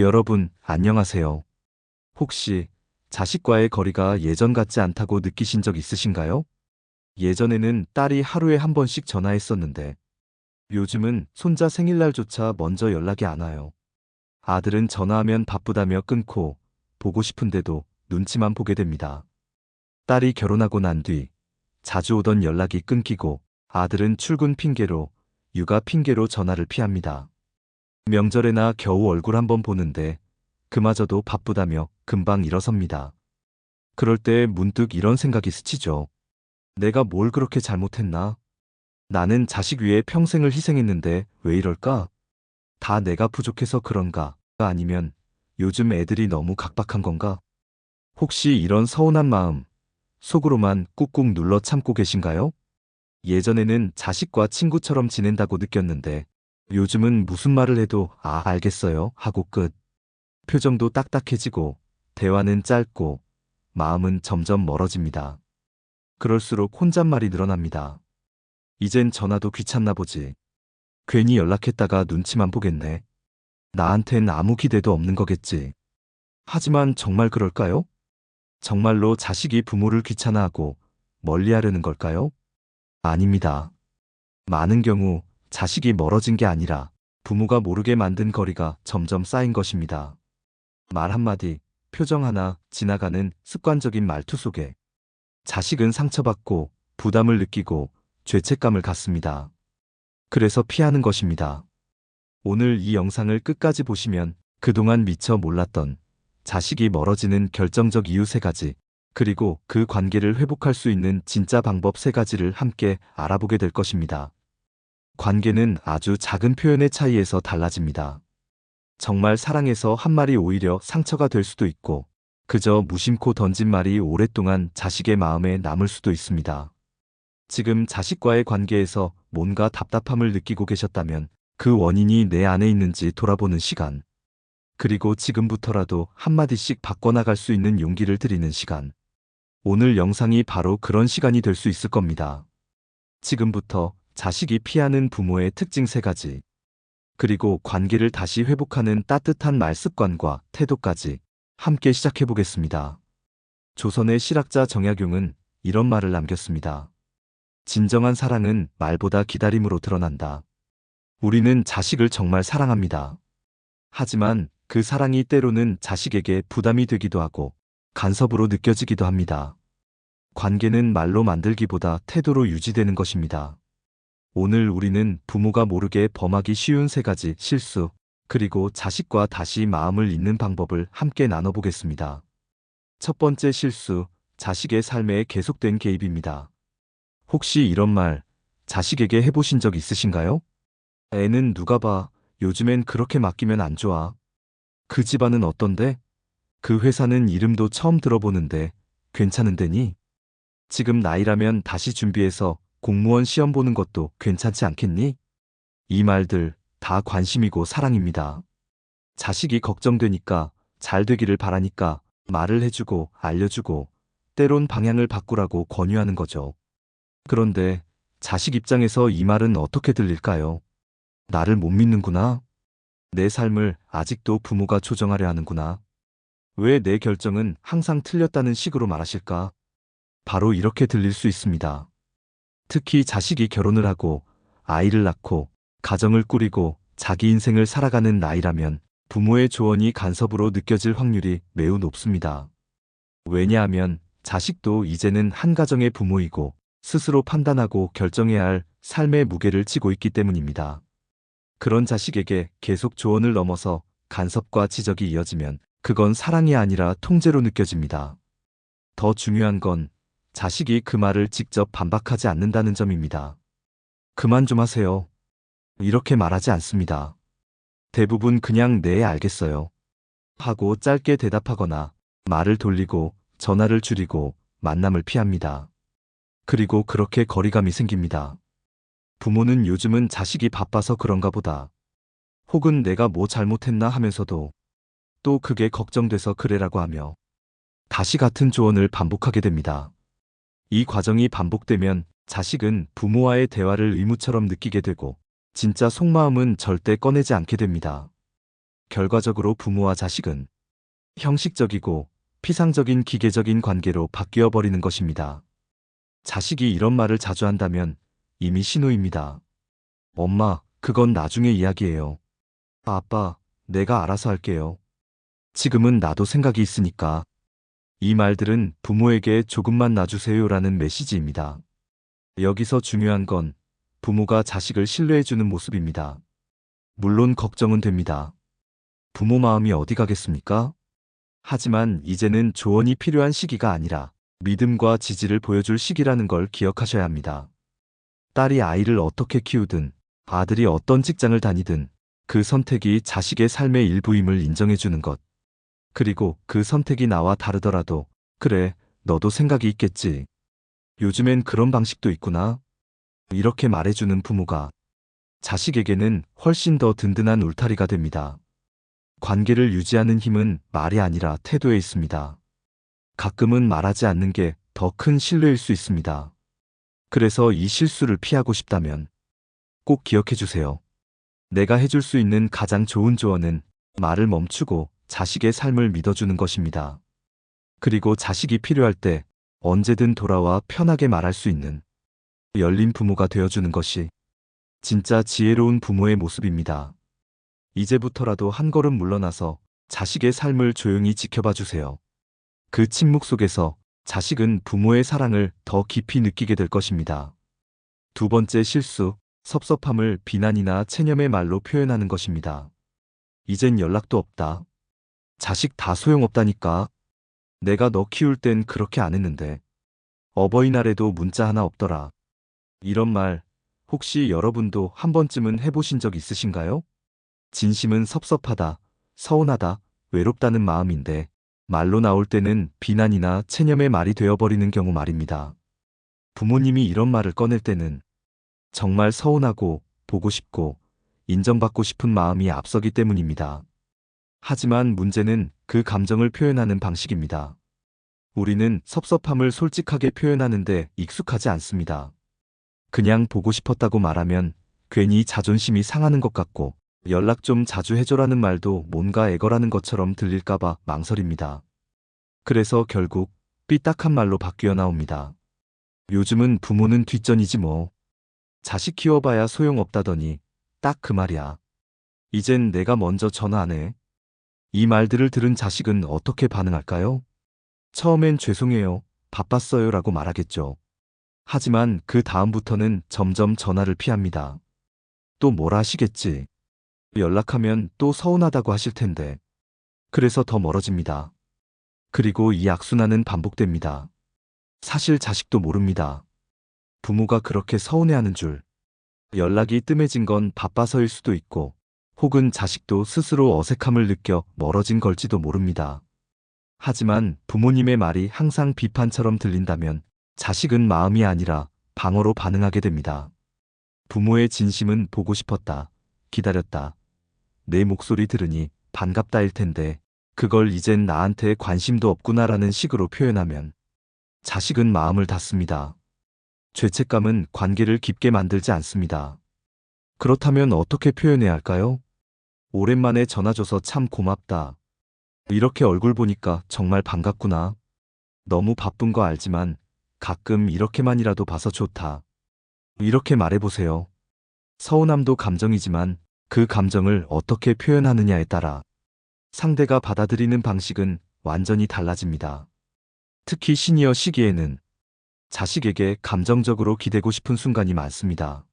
여러분, 안녕하세요. 혹시 자식과의 거리가 예전 같지 않다고 느끼신 적 있으신가요? 예전에는 딸이 하루에 한 번씩 전화했었는데 요즘은 손자 생일날조차 먼저 연락이 안 와요. 아들은 전화하면 바쁘다며 끊고 보고 싶은데도 눈치만 보게 됩니다. 딸이 결혼하고 난 뒤 자주 오던 연락이 끊기고 아들은 출근 핑계로 육아 핑계로 전화를 피합니다. 명절에나 겨우 얼굴 한번 보는데 그마저도 바쁘다며 금방 일어섭니다. 그럴 때 문득 이런 생각이 스치죠. 내가 뭘 그렇게 잘못했나? 나는 자식 위해 평생을 희생했는데 왜 이럴까? 다 내가 부족해서 그런가? 아니면 요즘 애들이 너무 각박한 건가? 혹시 이런 서운한 마음 속으로만 꾹꾹 눌러 참고 계신가요? 예전에는 자식과 친구처럼 지낸다고 느꼈는데 요즘은 무슨 말을 해도 아, 알겠어요 하고 끝. 표정도 딱딱해지고 대화는 짧고 마음은 점점 멀어집니다. 그럴수록 혼잣말이 늘어납니다. 이젠 전화도 귀찮나 보지. 괜히 연락했다가 눈치만 보겠네. 나한텐 아무 기대도 없는 거겠지. 하지만 정말 그럴까요? 정말로 자식이 부모를 귀찮아하고 멀리 하려는 걸까요? 아닙니다. 많은 경우 자식이 멀어진 게 아니라 부모가 모르게 만든 거리가 점점 쌓인 것입니다. 말 한마디, 표정 하나, 지나가는 습관적인 말투 속에 자식은 상처받고 부담을 느끼고 죄책감을 갖습니다. 그래서 피하는 것입니다. 오늘 이 영상을 끝까지 보시면 그동안 미처 몰랐던 자식이 멀어지는 결정적 이유 세 가지, 그리고 그 관계를 회복할 수 있는 진짜 방법 세 가지를 함께 알아보게 될 것입니다. 관계는 아주 작은 표현의 차이에서 달라집니다. 정말 사랑해서 한 말이 오히려 상처가 될 수도 있고, 그저 무심코 던진 말이 오랫동안 자식의 마음에 남을 수도 있습니다. 지금 자식과의 관계에서 뭔가 답답함을 느끼고 계셨다면 그 원인이 내 안에 있는지 돌아보는 시간. 그리고 지금부터라도 한마디씩 바꿔나갈 수 있는 용기를 드리는 시간. 오늘 영상이 바로 그런 시간이 될 수 있을 겁니다. 지금부터 자식이 피하는 부모의 특징 세 가지. 그리고 관계를 다시 회복하는 따뜻한 말 습관과 태도까지 함께 시작해 보겠습니다. 조선의 실학자 정약용은 이런 말을 남겼습니다. 진정한 사랑은 말보다 기다림으로 드러난다. 우리는 자식을 정말 사랑합니다. 하지만 그 사랑이 때로는 자식에게 부담이 되기도 하고 간섭으로 느껴지기도 합니다. 관계는 말로 만들기보다 태도로 유지되는 것입니다. 오늘 우리는 부모가 모르게 범하기 쉬운 세 가지 실수, 그리고 자식과 다시 마음을 잇는 방법을 함께 나눠보겠습니다. 첫 번째 실수, 자식의 삶에 계속된 개입입니다. 혹시 이런 말, 자식에게 해보신 적 있으신가요? 애는 누가 봐, 요즘엔 그렇게 맡기면 안 좋아. 그 집안은 어떤데? 그 회사는 이름도 처음 들어보는데 괜찮은데니? 지금 나이라면 다시 준비해서 공무원 시험 보는 것도 괜찮지 않겠니? 이 말들 다 관심이고 사랑입니다. 자식이 걱정되니까 잘 되기를 바라니까 말을 해주고 알려주고 때론 방향을 바꾸라고 권유하는 거죠. 그런데 자식 입장에서 이 말은 어떻게 들릴까요? 나를 못 믿는구나. 내 삶을 아직도 부모가 조정하려 하는구나. 왜 내 결정은 항상 틀렸다는 식으로 말하실까? 바로 이렇게 들릴 수 있습니다. 특히 자식이 결혼을 하고 아이를 낳고 가정을 꾸리고 자기 인생을 살아가는 나이라면 부모의 조언이 간섭으로 느껴질 확률이 매우 높습니다. 왜냐하면 자식도 이제는 한 가정의 부모이고 스스로 판단하고 결정해야 할 삶의 무게를 지고 있기 때문입니다. 그런 자식에게 계속 조언을 넘어서 간섭과 지적이 이어지면 그건 사랑이 아니라 통제로 느껴집니다. 더 중요한 건 자식이 그 말을 직접 반박하지 않는다는 점입니다. 그만 좀 하세요. 이렇게 말하지 않습니다. 대부분 그냥 네 알겠어요. 하고 짧게 대답하거나 말을 돌리고 전화를 줄이고 만남을 피합니다. 그리고 그렇게 거리감이 생깁니다. 부모는 요즘은 자식이 바빠서 그런가 보다. 혹은 내가 뭐 잘못했나 하면서도 또 그게 걱정돼서 그래라고 하며 다시 같은 조언을 반복하게 됩니다. 이 과정이 반복되면 자식은 부모와의 대화를 의무처럼 느끼게 되고 진짜 속마음은 절대 꺼내지 않게 됩니다. 결과적으로 부모와 자식은 형식적이고 피상적인 기계적인 관계로 바뀌어 버리는 것입니다. 자식이 이런 말을 자주 한다면 이미 신호입니다. 엄마, 그건 나중에 이야기예요. 아빠, 내가 알아서 할게요. 지금은 나도 생각이 있으니까. 이 말들은 부모에게 조금만 놔주세요라는 메시지입니다. 여기서 중요한 건 부모가 자식을 신뢰해주는 모습입니다. 물론 걱정은 됩니다. 부모 마음이 어디 가겠습니까? 하지만 이제는 조언이 필요한 시기가 아니라 믿음과 지지를 보여줄 시기라는 걸 기억하셔야 합니다. 딸이 아이를 어떻게 키우든 아들이 어떤 직장을 다니든 그 선택이 자식의 삶의 일부임을 인정해주는 것. 그리고 그 선택이 나와 다르더라도 그래, 너도 생각이 있겠지. 요즘엔 그런 방식도 있구나. 이렇게 말해주는 부모가 자식에게는 훨씬 더 든든한 울타리가 됩니다. 관계를 유지하는 힘은 말이 아니라 태도에 있습니다. 가끔은 말하지 않는 게 더 큰 신뢰일 수 있습니다. 그래서 이 실수를 피하고 싶다면 꼭 기억해 주세요. 내가 해줄 수 있는 가장 좋은 조언은 말을 멈추고 자식의 삶을 믿어주는 것입니다. 그리고 자식이 필요할 때 언제든 돌아와 편하게 말할 수 있는 열린 부모가 되어주는 것이 진짜 지혜로운 부모의 모습입니다. 이제부터라도 한 걸음 물러나서 자식의 삶을 조용히 지켜봐 주세요. 그 침묵 속에서 자식은 부모의 사랑을 더 깊이 느끼게 될 것입니다. 두 번째 실수, 섭섭함을 비난이나 체념의 말로 표현하는 것입니다. 이젠 연락도 없다. 자식 다 소용없다니까. 내가 너 키울 땐 그렇게 안 했는데. 어버이날에도 문자 하나 없더라. 이런 말, 혹시 여러분도 한 번쯤은 해보신 적 있으신가요? 진심은 섭섭하다, 서운하다, 외롭다는 마음인데, 말로 나올 때는 비난이나 체념의 말이 되어버리는 경우 말입니다. 부모님이 이런 말을 꺼낼 때는 정말 서운하고 보고 싶고 인정받고 싶은 마음이 앞서기 때문입니다. 하지만 문제는 그 감정을 표현하는 방식입니다. 우리는 섭섭함을 솔직하게 표현하는데 익숙하지 않습니다. 그냥 보고 싶었다고 말하면 괜히 자존심이 상하는 것 같고 연락 좀 자주 해줘라는 말도 뭔가 애걸하는 것처럼 들릴까봐 망설입니다. 그래서 결국 삐딱한 말로 바뀌어 나옵니다. 요즘은 부모는 뒷전이지 뭐. 자식 키워봐야 소용없다더니 딱 그 말이야. 이젠 내가 먼저 전화 안 해. 이 말들을 들은 자식은 어떻게 반응할까요? 처음엔 죄송해요, 바빴어요 라고 말하겠죠. 하지만 그 다음부터는 점점 전화를 피합니다. 또 뭐라 하시겠지. 연락하면 또 서운하다고 하실 텐데. 그래서 더 멀어집니다. 그리고 이 악순환은 반복됩니다. 사실 자식도 모릅니다. 부모가 그렇게 서운해하는 줄. 연락이 뜸해진 건 바빠서일 수도 있고, 혹은 자식도 스스로 어색함을 느껴 멀어진 걸지도 모릅니다. 하지만 부모님의 말이 항상 비판처럼 들린다면 자식은 마음이 아니라 방어로 반응하게 됩니다. 부모의 진심은 보고 싶었다. 기다렸다. 내 목소리 들으니 반갑다일 텐데 그걸 이젠 나한테 관심도 없구나라는 식으로 표현하면 자식은 마음을 닫습니다. 죄책감은 관계를 깊게 만들지 않습니다. 그렇다면 어떻게 표현해야 할까요? 오랜만에 전화줘서 참 고맙다. 이렇게 얼굴 보니까 정말 반갑구나. 너무 바쁜 거 알지만 가끔 이렇게만이라도 봐서 좋다. 이렇게 말해보세요. 서운함도 감정이지만 그 감정을 어떻게 표현하느냐에 따라 상대가 받아들이는 방식은 완전히 달라집니다. 특히 시니어 시기에는 자식에게 감정적으로 기대고 싶은 순간이 많습니다.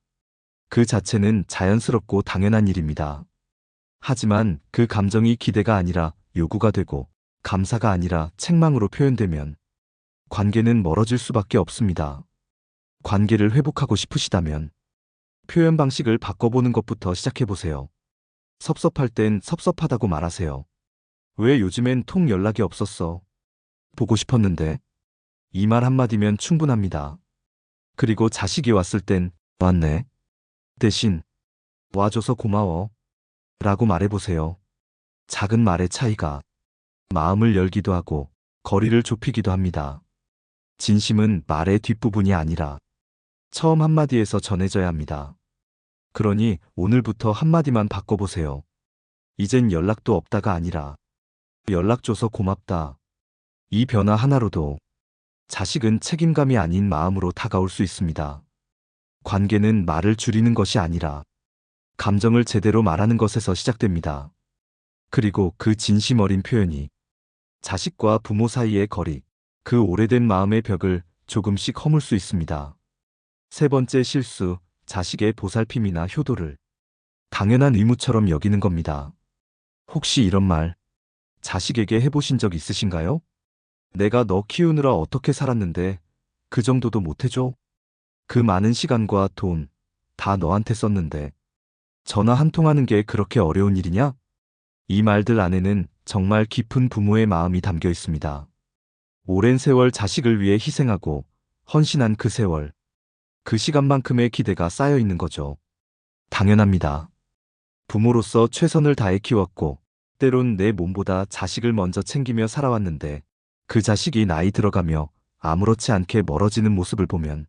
그 자체는 자연스럽고 당연한 일입니다. 하지만 그 감정이 기대가 아니라 요구가 되고 감사가 아니라 책망으로 표현되면 관계는 멀어질 수밖에 없습니다. 관계를 회복하고 싶으시다면 표현 방식을 바꿔보는 것부터 시작해보세요. 섭섭할 땐 섭섭하다고 말하세요. 왜 요즘엔 통 연락이 없었어? 보고 싶었는데. 이 말 한마디면 충분합니다. 그리고 자식이 왔을 땐 왔네. 대신 와줘서 고마워. 라고 말해보세요. 작은 말의 차이가 마음을 열기도 하고 거리를 좁히기도 합니다. 진심은 말의 뒷부분이 아니라 처음 한마디에서 전해져야 합니다. 그러니 오늘부터 한마디만 바꿔보세요. 이젠 연락도 없다가 아니라 연락 줘서 고맙다. 이 변화 하나로도 자식은 책임감이 아닌 마음으로 다가올 수 있습니다. 관계는 말을 줄이는 것이 아니라 감정을 제대로 말하는 것에서 시작됩니다. 그리고 그 진심 어린 표현이 자식과 부모 사이의 거리, 그 오래된 마음의 벽을 조금씩 허물 수 있습니다. 세 번째 실수, 자식의 보살핌이나 효도를 당연한 의무처럼 여기는 겁니다. 혹시 이런 말 자식에게 해보신 적 있으신가요? 내가 너 키우느라 어떻게 살았는데 그 정도도 못해줘? 그 많은 시간과 돈 다 너한테 썼는데 전화 한 통하는 게 그렇게 어려운 일이냐? 이 말들 안에는 정말 깊은 부모의 마음이 담겨 있습니다. 오랜 세월 자식을 위해 희생하고 헌신한 그 세월, 그 시간만큼의 기대가 쌓여 있는 거죠. 당연합니다. 부모로서 최선을 다해 키웠고, 때론 내 몸보다 자식을 먼저 챙기며 살아왔는데, 그 자식이 나이 들어가며 아무렇지 않게 멀어지는 모습을 보면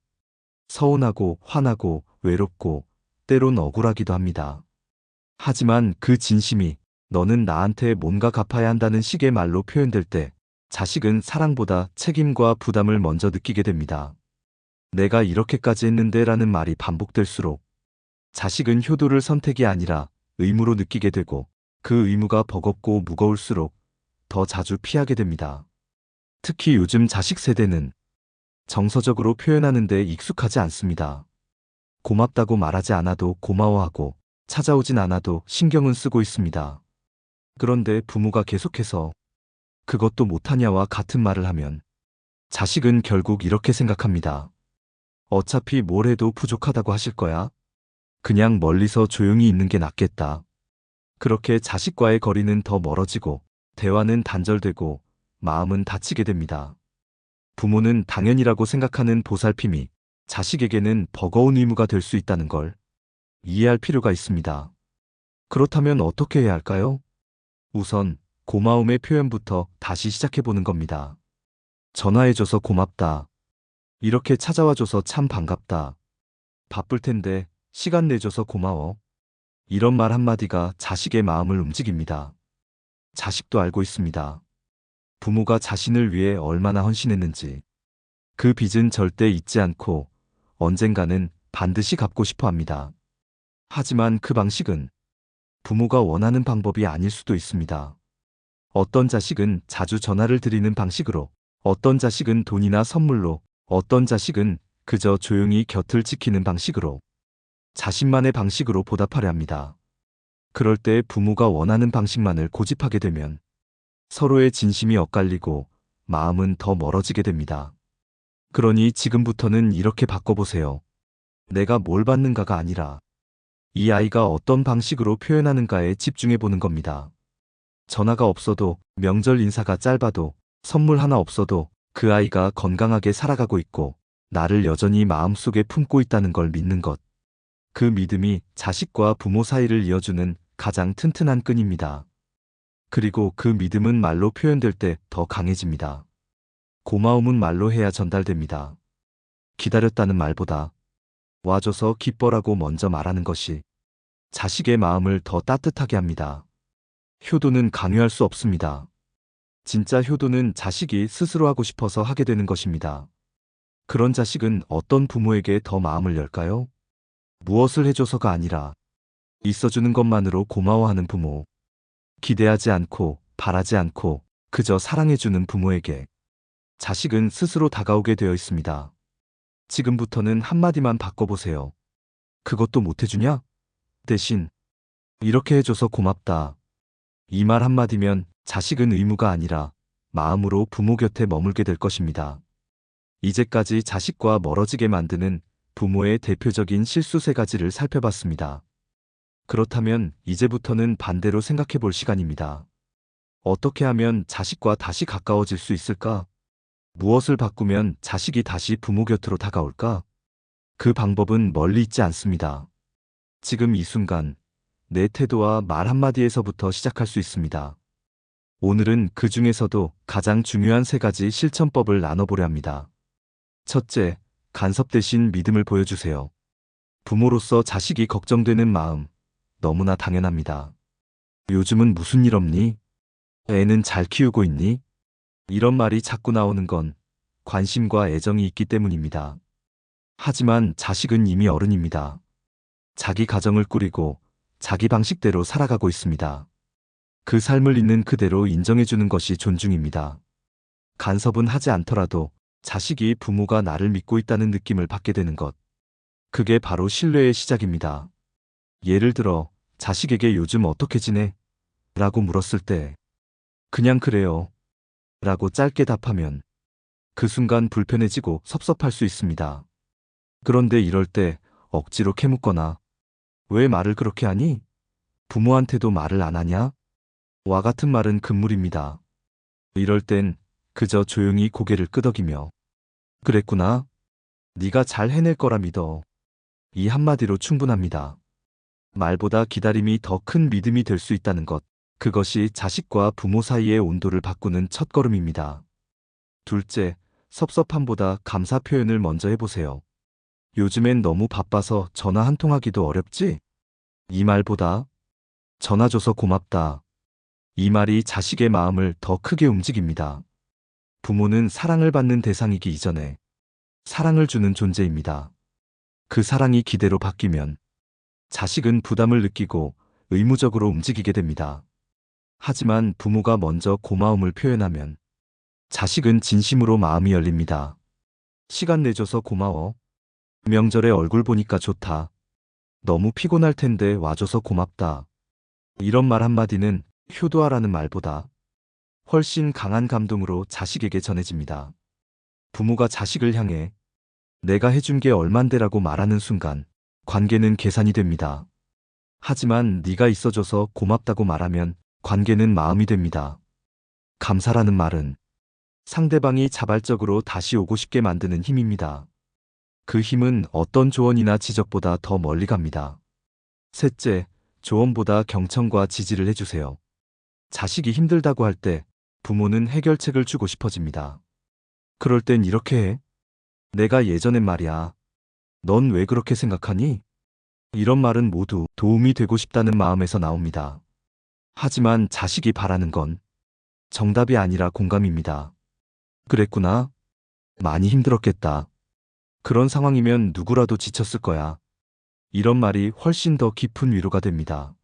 서운하고 화나고 외롭고 때론 억울하기도 합니다. 하지만 그 진심이 너는 나한테 뭔가 갚아야 한다는 식의 말로 표현될 때 자식은 사랑보다 책임과 부담을 먼저 느끼게 됩니다. 내가 이렇게까지 했는데 라는 말이 반복될수록 자식은 효도를 선택이 아니라 의무로 느끼게 되고 그 의무가 버겁고 무거울수록 더 자주 피하게 됩니다. 특히 요즘 자식 세대는 정서적으로 표현하는데 익숙하지 않습니다. 고맙다고 말하지 않아도 고마워하고 찾아오진 않아도 신경은 쓰고 있습니다. 그런데 부모가 계속해서 그것도 못하냐와 같은 말을 하면 자식은 결국 이렇게 생각합니다. 어차피 뭘 해도 부족하다고 하실 거야. 그냥 멀리서 조용히 있는 게 낫겠다. 그렇게 자식과의 거리는 더 멀어지고 대화는 단절되고 마음은 다치게 됩니다. 부모는 당연이라고 생각하는 보살핌이 자식에게는 버거운 의무가 될 수 있다는 걸 이해할 필요가 있습니다. 그렇다면 어떻게 해야 할까요? 우선 고마움의 표현부터 다시 시작해보는 겁니다. 전화해줘서 고맙다. 이렇게 찾아와줘서 참 반갑다. 바쁠 텐데 시간 내줘서 고마워. 이런 말 한마디가 자식의 마음을 움직입니다. 자식도 알고 있습니다. 부모가 자신을 위해 얼마나 헌신했는지. 그 빚은 절대 잊지 않고 언젠가는 반드시 갚고 싶어 합니다. 하지만 그 방식은 부모가 원하는 방법이 아닐 수도 있습니다. 어떤 자식은 자주 전화를 드리는 방식으로, 어떤 자식은 돈이나 선물로, 어떤 자식은 그저 조용히 곁을 지키는 방식으로, 자신만의 방식으로 보답하려 합니다. 그럴 때 부모가 원하는 방식만을 고집하게 되면 서로의 진심이 엇갈리고 마음은 더 멀어지게 됩니다. 그러니 지금부터는 이렇게 바꿔보세요. 내가 뭘 받는가가 아니라 이 아이가 어떤 방식으로 표현하는가에 집중해 보는 겁니다. 전화가 없어도 명절 인사가 짧아도 선물 하나 없어도 그 아이가 건강하게 살아가고 있고 나를 여전히 마음속에 품고 있다는 걸 믿는 것. 그 믿음이 자식과 부모 사이를 이어주는 가장 튼튼한 끈입니다. 그리고 그 믿음은 말로 표현될 때 더 강해집니다. 고마움은 말로 해야 전달됩니다. 기다렸다는 말보다 와줘서 기뻐라고 먼저 말하는 것이 자식의 마음을 더 따뜻하게 합니다. 효도는 강요할 수 없습니다. 진짜 효도는 자식이 스스로 하고 싶어서 하게 되는 것입니다. 그런 자식은 어떤 부모에게 더 마음을 열까요? 무엇을 해줘서가 아니라 있어주는 것만으로 고마워하는 부모. 기대하지 않고 바라지 않고 그저 사랑해주는 부모에게 자식은 스스로 다가오게 되어 있습니다. 지금부터는 한마디만 바꿔보세요. 그것도 못해주냐? 대신 이렇게 해줘서 고맙다. 이 말 한마디면 자식은 의무가 아니라 마음으로 부모 곁에 머물게 될 것입니다. 이제까지 자식과 멀어지게 만드는 부모의 대표적인 실수 세 가지를 살펴봤습니다. 그렇다면 이제부터는 반대로 생각해 볼 시간입니다. 어떻게 하면 자식과 다시 가까워질 수 있을까? 무엇을 바꾸면 자식이 다시 부모 곁으로 다가올까? 그 방법은 멀리 있지 않습니다. 지금 이 순간 내 태도와 말 한마디에서부터 시작할 수 있습니다. 오늘은 그 중에서도 가장 중요한 세 가지 실천법을 나눠보려 합니다. 첫째, 간섭 대신 믿음을 보여주세요. 부모로서 자식이 걱정되는 마음, 너무나 당연합니다. 요즘은 무슨 일 없니? 애는 잘 키우고 있니? 이런 말이 자꾸 나오는 건 관심과 애정이 있기 때문입니다. 하지만 자식은 이미 어른입니다. 자기 가정을 꾸리고 자기 방식대로 살아가고 있습니다. 그 삶을 있는 그대로 인정해주는 것이 존중입니다. 간섭은 하지 않더라도 자식이 부모가 나를 믿고 있다는 느낌을 받게 되는 것. 그게 바로 신뢰의 시작입니다. 예를 들어, 자식에게 요즘 어떻게 지내? 라고 물었을 때, 그냥 그래요. 라고 짧게 답하면, 그 순간 불편해지고 섭섭할 수 있습니다. 그런데 이럴 때 억지로 캐묻거나, 왜 말을 그렇게 하니? 부모한테도 말을 안 하냐? 와 같은 말은 금물입니다. 이럴 땐 그저 조용히 고개를 끄덕이며, 그랬구나. 네가 잘 해낼 거라 믿어. 이 한마디로 충분합니다. 말보다 기다림이 더 큰 믿음이 될 수 있다는 것. 그것이 자식과 부모 사이의 온도를 바꾸는 첫걸음입니다. 둘째, 섭섭함보다 감사 표현을 먼저 해보세요. 요즘엔 너무 바빠서 전화 한 통 하기도 어렵지? 이 말보다 전화 줘서 고맙다. 이 말이 자식의 마음을 더 크게 움직입니다. 부모는 사랑을 받는 대상이기 이전에 사랑을 주는 존재입니다. 그 사랑이 기대로 바뀌면 자식은 부담을 느끼고 의무적으로 움직이게 됩니다. 하지만 부모가 먼저 고마움을 표현하면 자식은 진심으로 마음이 열립니다. 시간 내줘서 고마워. 명절에 얼굴 보니까 좋다. 너무 피곤할 텐데 와줘서 고맙다. 이런 말 한마디는 효도하라는 말보다 훨씬 강한 감동으로 자식에게 전해집니다. 부모가 자식을 향해 내가 해준 게 얼만데라고 말하는 순간 관계는 계산이 됩니다. 하지만 네가 있어줘서 고맙다고 말하면 관계는 마음이 됩니다. 감사라는 말은 상대방이 자발적으로 다시 오고 싶게 만드는 힘입니다. 그 힘은 어떤 조언이나 지적보다 더 멀리 갑니다. 셋째, 조언보다 경청과 지지를 해주세요. 자식이 힘들다고 할 때 부모는 해결책을 주고 싶어집니다. 그럴 땐 이렇게 해. 내가 예전엔 말이야. 넌 왜 그렇게 생각하니? 이런 말은 모두 도움이 되고 싶다는 마음에서 나옵니다. 하지만 자식이 바라는 건 정답이 아니라 공감입니다. 그랬구나. 많이 힘들었겠다. 그런 상황이면 누구라도 지쳤을 거야. 이런 말이 훨씬 더 깊은 위로가 됩니다.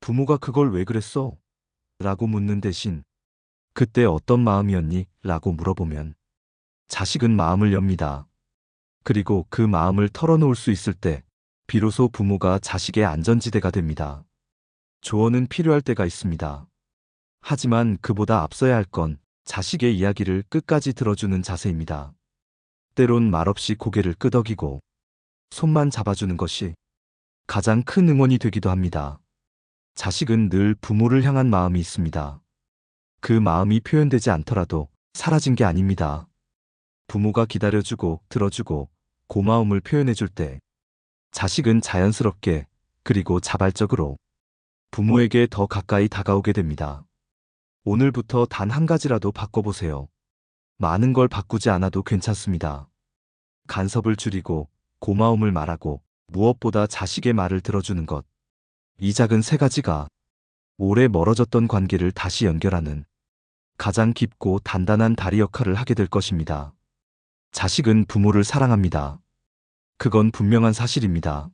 부모가 그걸 왜 그랬어? 라고 묻는 대신 그때 어떤 마음이었니? 라고 물어보면 자식은 마음을 엽니다. 그리고 그 마음을 털어놓을 수 있을 때 비로소 부모가 자식의 안전지대가 됩니다. 조언은 필요할 때가 있습니다. 하지만 그보다 앞서야 할 건 자식의 이야기를 끝까지 들어주는 자세입니다. 때론 말없이 고개를 끄덕이고 손만 잡아주는 것이 가장 큰 응원이 되기도 합니다. 자식은 늘 부모를 향한 마음이 있습니다. 그 마음이 표현되지 않더라도 사라진 게 아닙니다. 부모가 기다려주고 들어주고 고마움을 표현해줄 때 자식은 자연스럽게 그리고 자발적으로 부모에게 더 가까이 다가오게 됩니다. 오늘부터 단 한 가지라도 바꿔보세요. 많은 걸 바꾸지 않아도 괜찮습니다. 간섭을 줄이고 고마움을 말하고 무엇보다 자식의 말을 들어주는 것. 이 작은 세 가지가 오래 멀어졌던 관계를 다시 연결하는 가장 깊고 단단한 다리 역할을 하게 될 것입니다. 자식은 부모를 사랑합니다. 그건 분명한 사실입니다.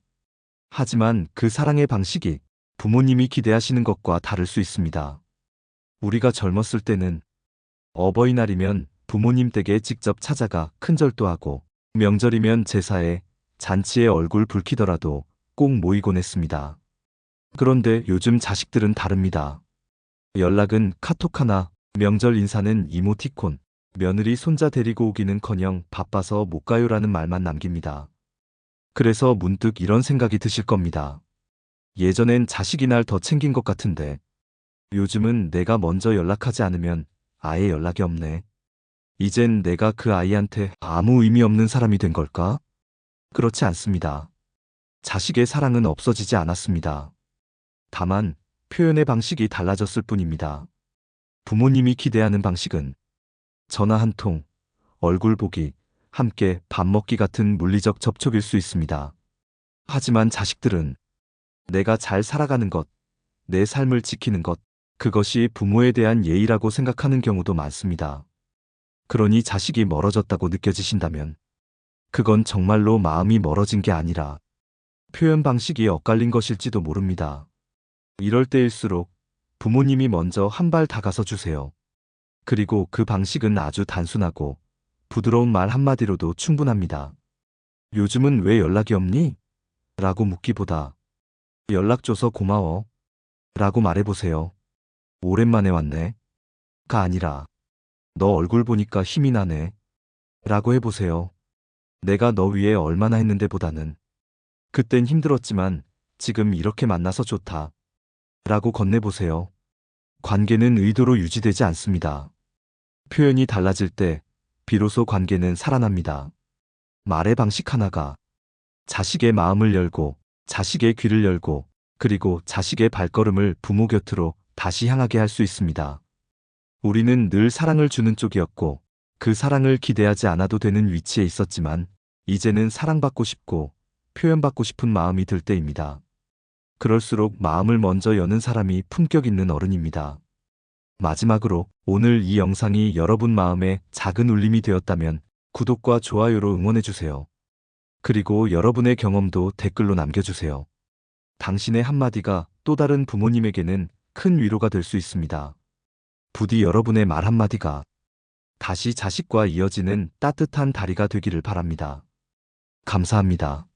하지만 그 사랑의 방식이 부모님이 기대하시는 것과 다를 수 있습니다. 우리가 젊었을 때는 어버이날이면 부모님 댁에 직접 찾아가 큰절도 하고 명절이면 제사에 잔치에 얼굴 붉히더라도 꼭 모이곤 했습니다. 그런데 요즘 자식들은 다릅니다. 연락은 카톡 하나, 명절 인사는 이모티콘, 며느리 손자 데리고 오기는커녕 바빠서 못 가요라는 말만 남깁니다. 그래서 문득 이런 생각이 드실 겁니다. 예전엔 자식이 날 더 챙긴 것 같은데 요즘은 내가 먼저 연락하지 않으면 아예 연락이 없네. 이젠 내가 그 아이한테 아무 의미 없는 사람이 된 걸까? 그렇지 않습니다. 자식의 사랑은 없어지지 않았습니다. 다만 표현의 방식이 달라졌을 뿐입니다. 부모님이 기대하는 방식은 전화 한 통, 얼굴 보기, 함께 밥 먹기 같은 물리적 접촉일 수 있습니다. 하지만 자식들은 내가 잘 살아가는 것, 내 삶을 지키는 것, 그것이 부모에 대한 예의라고 생각하는 경우도 많습니다. 그러니 자식이 멀어졌다고 느껴지신다면, 그건 정말로 마음이 멀어진 게 아니라 표현 방식이 엇갈린 것일지도 모릅니다. 이럴 때일수록 부모님이 먼저 한 발 다가서 주세요. 그리고 그 방식은 아주 단순하고 부드러운 말 한마디로도 충분합니다. 요즘은 왜 연락이 없니? 라고 묻기보다 연락 줘서 고마워. 라고 말해보세요. 오랜만에 왔네. 가 아니라 너 얼굴 보니까 힘이 나네. 라고 해보세요. 내가 너 위해 얼마나 했는데 보다는 그땐 힘들었지만 지금 이렇게 만나서 좋다. 라고 건네보세요. 관계는 의도로 유지되지 않습니다. 표현이 달라질 때 비로소 관계는 살아납니다. 말의 방식 하나가 자식의 마음을 열고 자식의 귀를 열고 그리고 자식의 발걸음을 부모 곁으로 다시 향하게 할 수 있습니다. 우리는 늘 사랑을 주는 쪽이었고 그 사랑을 기대하지 않아도 되는 위치에 있었지만 이제는 사랑받고 싶고 표현받고 싶은 마음이 들 때입니다. 그럴수록 마음을 먼저 여는 사람이 품격 있는 어른입니다. 마지막으로 오늘 이 영상이 여러분 마음에 작은 울림이 되었다면 구독과 좋아요로 응원해주세요. 그리고 여러분의 경험도 댓글로 남겨주세요. 당신의 한마디가 또 다른 부모님에게는 큰 위로가 될 수 있습니다. 부디 여러분의 말 한마디가 다시 자식과 이어지는 따뜻한 다리가 되기를 바랍니다. 감사합니다.